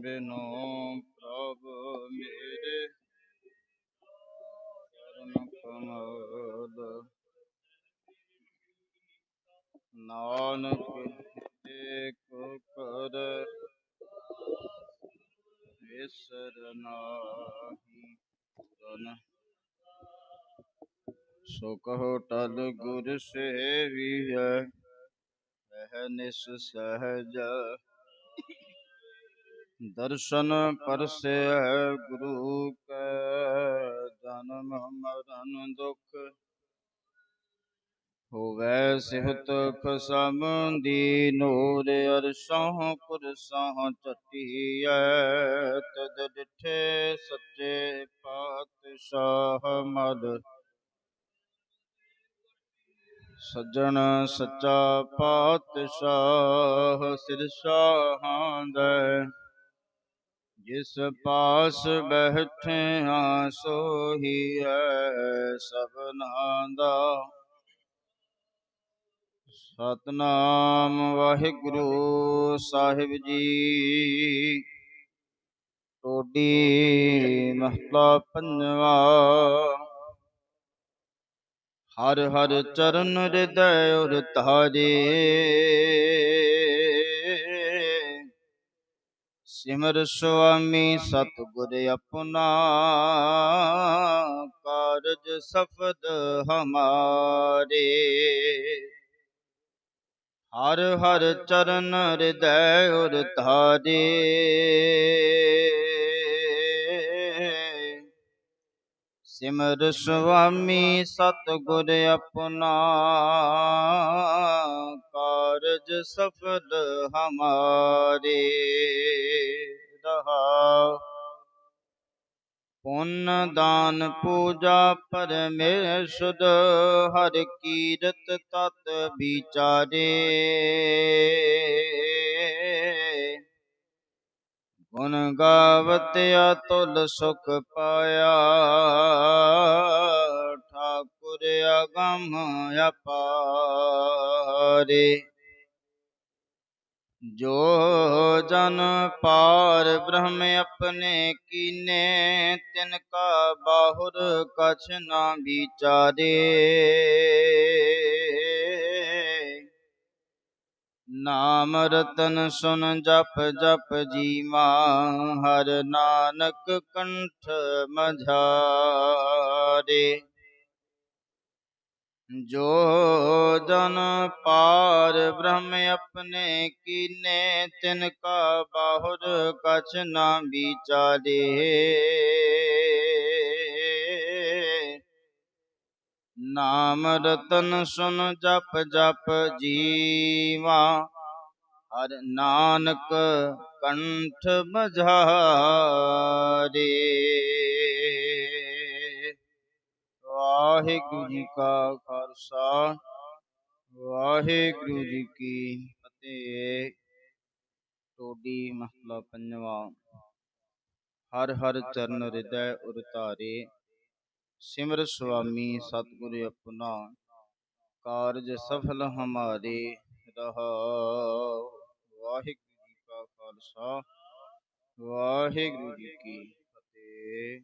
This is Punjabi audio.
ਬਿਨੋ ਪ੍ਰਭ ਮੇਰੇ। ਚਰਨ ਕਮਲ। ਨਾਨਕ ਏਕ ਕਰ ਵਿਸਰ ਤਨ। ਸੋ ਕਹੋ ਟਲ ਗੁਰ ਸੇਵੀਐ ਰਹਿ ਨਿਸ ਸਹਿਜ ਦਰਸ਼ਨ ਪਰਸੈ ਗੁਰੂ ਕੈ, ਜਨਮ ਮਰਨ ਦੁਖ। ਹੋਵੈ ਸਿਹਤ ਖਸਮਦੀ ਨੂਰ, ਅਰਸ਼ਾਂ ਪੁਰਸਾਂ ਚਟੀਐ, ਤਦ ਡਿਠੇ ਸੱਚੇ ਪਾਤਸ਼ਾਹ ਮਦ ਸੱਜਣ ਸੱਚਾ ਪਾਤਸ਼ਾਹ ਸਿਰਸ਼ਾਹਾਂ ਦੇ। ਜਿਸ ਪਾਸ ਬੈਠਿਆ ਸੋਹੀ ਹੈ ਸਭਨਾ ਦਾ। ਸਤਨਾਮ ਵਾਹਿਗੁਰੂ ਸਾਹਿਬ ਜੀ। ਟੋਡੀ ਮਹਲਾ ਪੰਜਵਾ। ਹਰ ਹਰ ਚਰਨ ਹਿਰਦੈ ਉਰ ਤਾਰੇ ਸਿਮਰ ਸੁਆਮੀ ਸਤਿਗੁਰ ਆਪਣਾ ਕਾਰਜ ਸਫਦ ਹਮਾਰੇ। ਹਰ ਹਰ ਚਰਨ ਹਿਰਦੈ ਉਰ ਤਾਰੇ ਸਿਮਰ ਸੁਆਮੀ ਸਤਿਗੁਰ ਆਪਣਾ ਕਾਰਜ ਸਫਲ ਹਮਾਰੇ ਰਹਾ। ਪੁੰਨ ਦਾਨ ਪੂਜਾ ਪਰਮੇਸ਼ਰ ਹਰ ਕੀਰਤ ਤਤ ਵਿਚਾਰੇ। ਗੁਣ ਗਾਵਤਿਆ ਤੁਲ ਸੁਖ ਪਾਇਆ, ਠਾਕੁਰ ਅਗਮ ਅਪਾਰੇ। जो जन पार ब्रह्म अपने कीने, तिनका बाहुर कछ ना बिचारे नाम रतन सुन जप जप जीवा हर नानक कंठ मझारे। जो जन पार ब्रह्म ਬ੍ਰਹਮ ਆਪਣੇ ਕੀਨੇ ਤਿਨ ਕਾ ਬਾਹੁਰ ਕਛ ਨਾ ਵਿਚਾਰੇ ਨਾਮ ਰਤਨ ਸੁਨ ਜਪ ਜਪ ਜੀਵਾ ਹਰ ਨਾਨਕ ਕੰਠ ਮਝਾਰੇ ਵਾਹਿਗੁਰੂ ਜੀ ਕਾ ਖਾਲਸਾ ਵਾਹਿਗੁਰੂ ਜੀ ਟੋਡੀ ਮਹਲਾ ਪੰਜਵਾ, ਹਰ ਹਰ ਚਰਨ ਹਿਰਦੈ ਉਰ ਸਿਮਰ ਸੁਆਮੀ ਸਤਿਗੁਰ ਆਪਣਾ, ਕਾਰਜ ਸਫਲ ਹਮਾਰੇ ਰਹਾ। ਵਾਹਿਗੁਰੂ ਜੀ ਕਾ ਖਾਲਸਾ, ਵਾਹਿਗੁਰੂ ਜੀ ਕੀ ਫਤਿਹ।